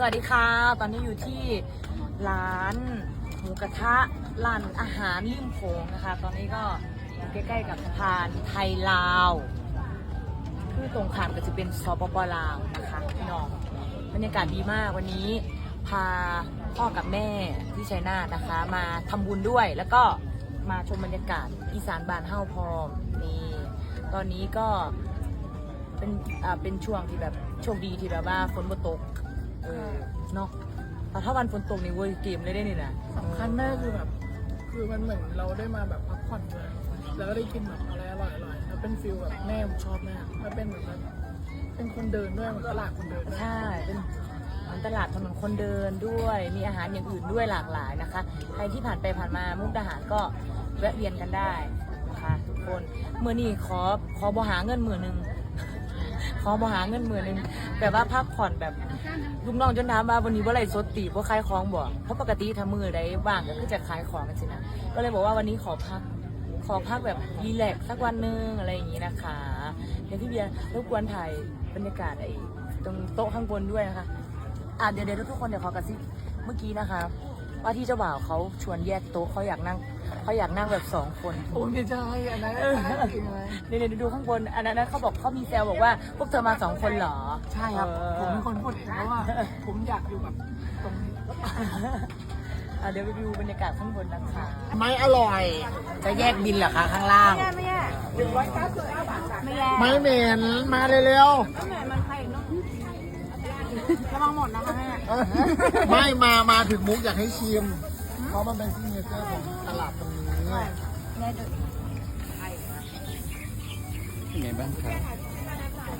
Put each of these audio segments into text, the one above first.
สวัสดีค่ะ ตอนนี้อยู่ที่ร้านหมูกระทะร้านอาหารริมโขงนะคะ ตอนนี้ก็อยู่ใกล้ๆกับสะพานไทยลาว คือตรงข้ามก็จะเป็นสปปลาวนะคะพี่น้องบรรยากาศดีมากวันนี้ พาพ่อกับแม่ที่ชัยนาทนะคะ มาทำบุญด้วยแล้วก็มาชมบรรยากาศอีสานบ้านเฮ้าพร้อมนี่ตอนนี้ก็เป็นอ่าเป็นช่วงที่แบบโชคดีที่แบบว่าฝนบ่ตก เออเนาะแต่ถ้าวันฝนตกนี่เว้ยเกมเลยได้นี่นะสำคัญแม่คือแบบ คือมันเหมือนเราได้มาแบบพักผ่อนเลยแล้วก็ได้กินแบบอะไรอร่อยๆแล้วเป็นฟิลแบบแม่ผมชอบมากแล้วเป็นแบบว่าเป็นคนเดินด้วยเหมือนตลาดคนเดินด้วยใช่เป็นมันตลาดถนนคนเดินด้วย มีอาหารอย่างอื่นด้วยหลากหลายนะคะ ใครที่ผ่านไปผ่านมามุกดาหารก็แวะเวียนกันได้นะคะทุกคนเมื่อนี้ขอขอบหาเงินหมื่นหนึ่ง ขอบหาเงินหมื่นหนึ่งแบบว่าพักผ่อนแบบลุงน้องจนถามว่าวันนี้ว่าไรสดตีว่าขายของบ่เพราะปกติทำมือได้ว่างก็คือจะขายของกันสินะก็เลยบอกว่าวันนี้ขอพักขอพักแบบรีแลกซ์สักวันหนึงอะไรอย่างนี้นะคะเดี๋ยวพี่เบียร์รบกวนถ่ายบรรยากาศไอ้ตรงโต๊ะข้างบนด้วยนะคะอะเดี๋ยวเดี๋ยวทุกคนเดี๋ยวขอกระซิบเมื่อกี้นะคะ ว่าที่เจ้าบ่าวเขาชวนแยกโต๊ะเขาอยากนั่งเขาอยากนั่งแบบสองคน โอ้ไม่ใช่อันนั้นเออจริงเลยเดี๋ยวเดี๋ยวดูข้างบน อันนั้นเขาบอกเขามีแซวบอกว่าพวกเธอมาสองคนเหรอ ใช่ครับเออผมเป็นคนพูดเองเพราะว่า ผมอยากอยู่แบบตรงนี้อะเดี๋ยวไปดูบรรยากาศข้างบนนะคะ ไม่อร่อย จะแยกบินเหรอคะข้างล่าง ไม่เหม็นมาเร็ว ระวังหมดนะคะแม่ๆไม่มามาถึงมุกอยากให้ชิม เพราะมันเป็นซิกเนเจอร์ของตลาดตรงนี้ยังไงบ้างครับ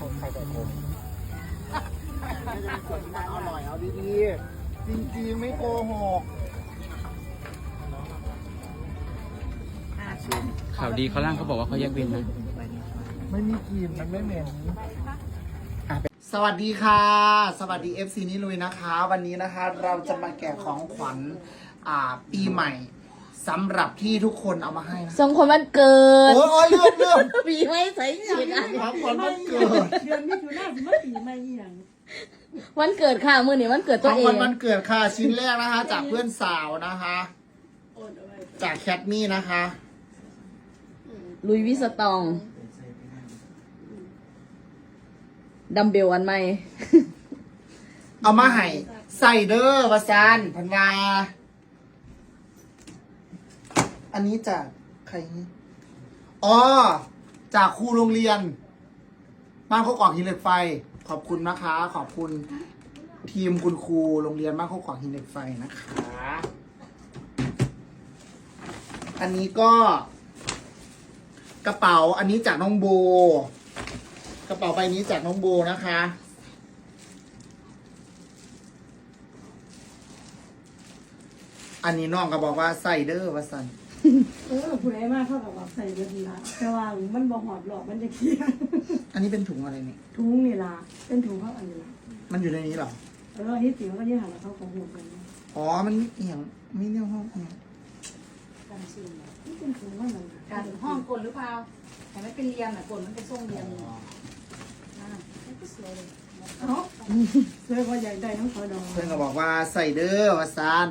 ผมไข่ไก่ผมอร่อยเอาดีๆ จริงๆ ไม่โกหก ข่าวดีเขาล่างเขาบอกว่าเขาแยกบินนะ ไม่มีกลิ่นมันไม่เหม็นอะเป็นสวัสดีค่ะ สวัสดี FC นิลุยนะคะ วันนี้นะคะเราจะมาแกะของขวัญอ่าปีใหม่สำหรับที่ทุกคนเอามาให้นะสองคนวันเกิดโอ้ยโอ้ยเลื่อนเลื่อนปีไม่ใส่ฉีดอะของขวัญวันเกิดเดือนมิถุนายนสิมาปีใหม่อีหยังวันเกิดค่ะมือนี้วันเกิดขตัวองเอขวัญงวันเกิดค่ะชิ้นแรกนะคะ จากเพื่อนสาวนะคะ จากแคทมี่นะคะ ลุยวิสตอง ดัมเบลอันใหม่ เอามาให้ใส่เด้อวาซานพันวาอันนี้จากใครนี่อ๋อ จากครูโรงเรียน บ้านโคกออกหินเหล็กไฟ ขอบคุณนะคะ ขอบคุณทีมคุณครูโรงเรียนบ้านโคกออกหินเหล็กไฟนะคะ อันนี้ก็ กระเป๋าอันนี้จากน้องโบ กระเป๋าใบนี้จากน้องโบนะคะอันนี้น้องก็บอกว่าใส่เด้อว่าสันเออผู้ใดมากเข้ากับว่าใส่เดือนละแต่ว่ามันบ่หอดหรอกมันจะเคลียร์อันนี้เป็นถุงอะไรนี่ถุงนี่ล่ะเป็นถุงเขาอันนี้ล่ะมันอยู่ในนี้เหรอเออที่สิวก็ยี่หันแล้วเขาของหัวกันนะอ๋อมันเอียงไม่เรียกห้องเอียง นี่เป็นถุงว่ามันการห้องกลหรือเปล่าแต่ไม่เป็นเรียมอะกลมันเป็นทรงเรียมเลยอ่าไม่ก็สวยเลยเอ้าเสื้อก็ใหญ่ได้ทั้งขอดองเพื่อนก็บอกว่าใส่เด้อว่าซัน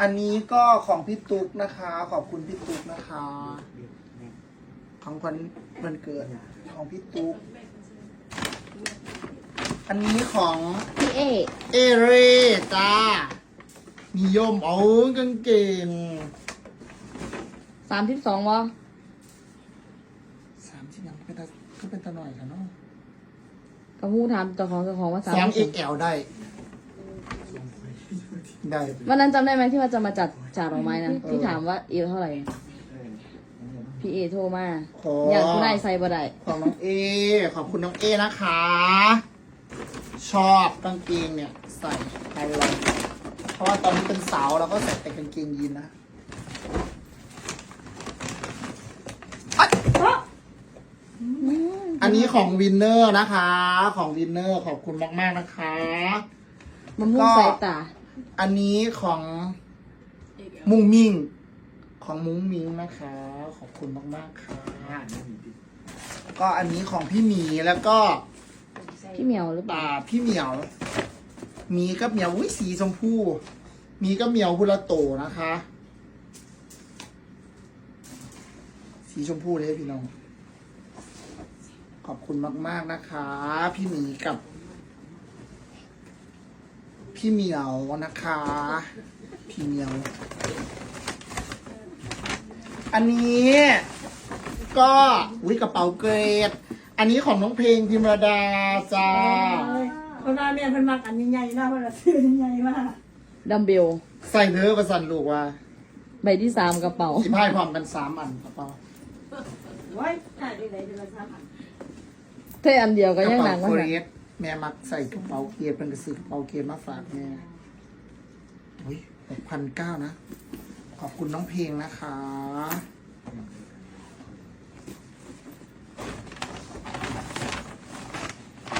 อันนี้ก็ของพี่ตุ๊กนะคะ ขอบคุณพี่ตุ๊กนะคะ ของขวัญวันเกิดของพี่ตุ๊ก อันนี้ของพี่เอเอเรจ้านิยมเอากางเกงสามสิบสองวะสามที่ยังเป็นตาก็เป็นตาหน่อยค่ะเนาะกระหู้ถามเจ้าของเจ้าของว่าสามสองเอ็กแอลได้ ได้วันนั้นจำได้ไหมที่ว่าจะมาจัดจ่าดอกไม้นะที่ถามว่าเอวเท่าไหร่ พี่เอโทรมา ขออยากผู้ได้ใส่บ่ได้ ของน้องเอ ขอบคุณน้องเอนะคะ ชอบกางเกงเนี่ยใส่ไฮไลท์เพราะว่าตอนนี้เป็นสาวเราก็ใส่แต่กางเกงยีนนะอ๊ะอันนี้ของวินเนอร์นะคะ ของวินเนอร์ขอบคุณมากๆนะคะมะม่วงสายตา อันนี้ของมุงมิงของมุ้งมิงนะคะ ขอบคุณมากๆค่ะก็อันนี้ของพี่หมีแล้วก็ พี่เหมียวหรือเปล่าอ่าพี่เหมียวหมีกับเหมียวอุ้ยสีชมพูหมีกับเหมียวพุละโตนะคะ สีชมพูเลยพี่น้อง ขอบคุณมาก ๆนะคะ พี่หมีกับ พี่เหมียวนะคะ พี่เหมียว อันนี้ ก็วิกระเป๋าเกรด อันนี้ของน้องเพลงพิมรดาจ้าคนมาเนี่ยเพิ่นมักอันใหญ่ๆนะเพิ่นละซื้อใหญ่มากดัมเบล ใส่เนื้อประสันลูกว่าใบที่สามกระเป๋า สิพายพร้อมกันสามอันกระเป๋าไว้ขายได้ไหนเดือนละสามพันเท่อันเดียวกก็ระยังหเป๋านังว่าเกหรนังดแม่มักใส่กระเป๋าเกียร์เป็นกระสือกระเป๋าเกียร์มาฝากแม่อุ้ยหกพันเก้านะ ขอบคุณน้องเพลงนะคะ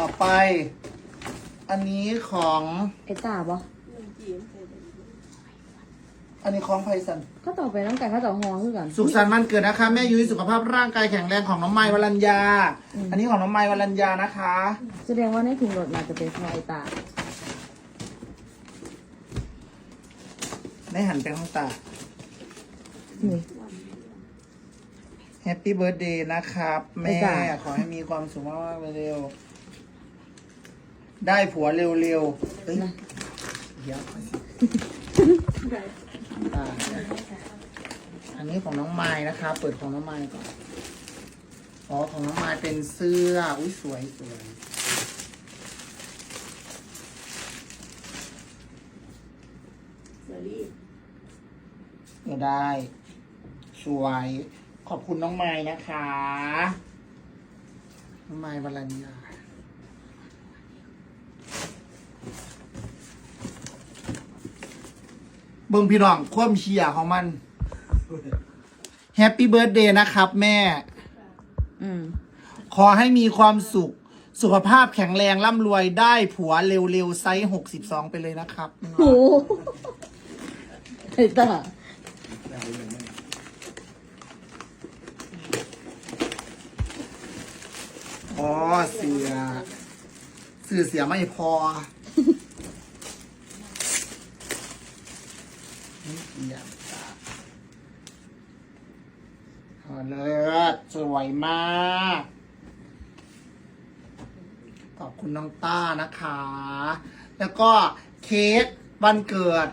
ต่อไป อันนี้ของ ไอ้ตาปะอันนี้ของไพสัน ก็ต่อไปน้องไก่ข้าวต่อฮอคือกัน สุขสันต์วันเกิดนะคะ แม่ยุ้ยสุขภาพร่างกายแข็งแรงของน้องไม้วรัญญา อันนี้ของน้องไม้วรัญญานะคะ แสดงว่าในถุงรถน่าจะเป็นของไอ้ตาได้หันไปข้างตานี่ แฮปปี้เบิร์ดเดย์นะครับ แม่จ้ะขอให้มีความสุขมากๆเร็วๆ ได้ผัวเร็วๆเอ้ยเดี๋ยวก่อนสิอ่าอันนี้ของน้องไม้นะคะ เปิดของน้องไม้ก่อน อ๋อของน้องไม้เป็นเสื้อ อุ้ยสวยสวยเสรีเออได้ สวย ขอบคุณน้องไม้นะคะ น้องไม้วรัญญา เบิ่งพี่น้องความเชียร์ของมันแฮปปี้เบิร์ดเดย์นะครับ แม่ อืม ขอให้มีความสุข สุขภาพแข็งแรงร่ำรวยได้ผัวเร็วๆไซส์หกสิบสองไปเลยนะครับโหไอ้ตาอ๋อเสียสื่อเสียไม่พอนี่เสียจ้ะอ๋อเลิศสวย มาก ขอบคุณน้องต้านะคะ แล้วก็เค้กวันเกิด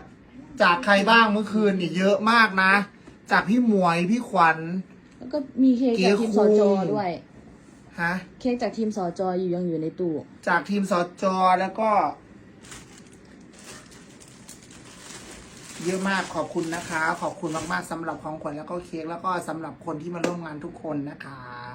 จากใครบ้างเมื่อคืนนี่เยอะมากนะ จากพี่หมวยพี่ขวัญ แล้วก็มีเค้กจากทีมสจด้วย ฮะ เค้กจากทีมสจอยู่ยังอยู่ในตู้ จากทีมสจแล้วก็ เยอะมากขอบคุณนะคะ ขอบคุณมากๆสำหรับของขวัญแล้วก็เค้กแล้วก็สำหรับคนที่มาร่วมงานทุกคนนะคะ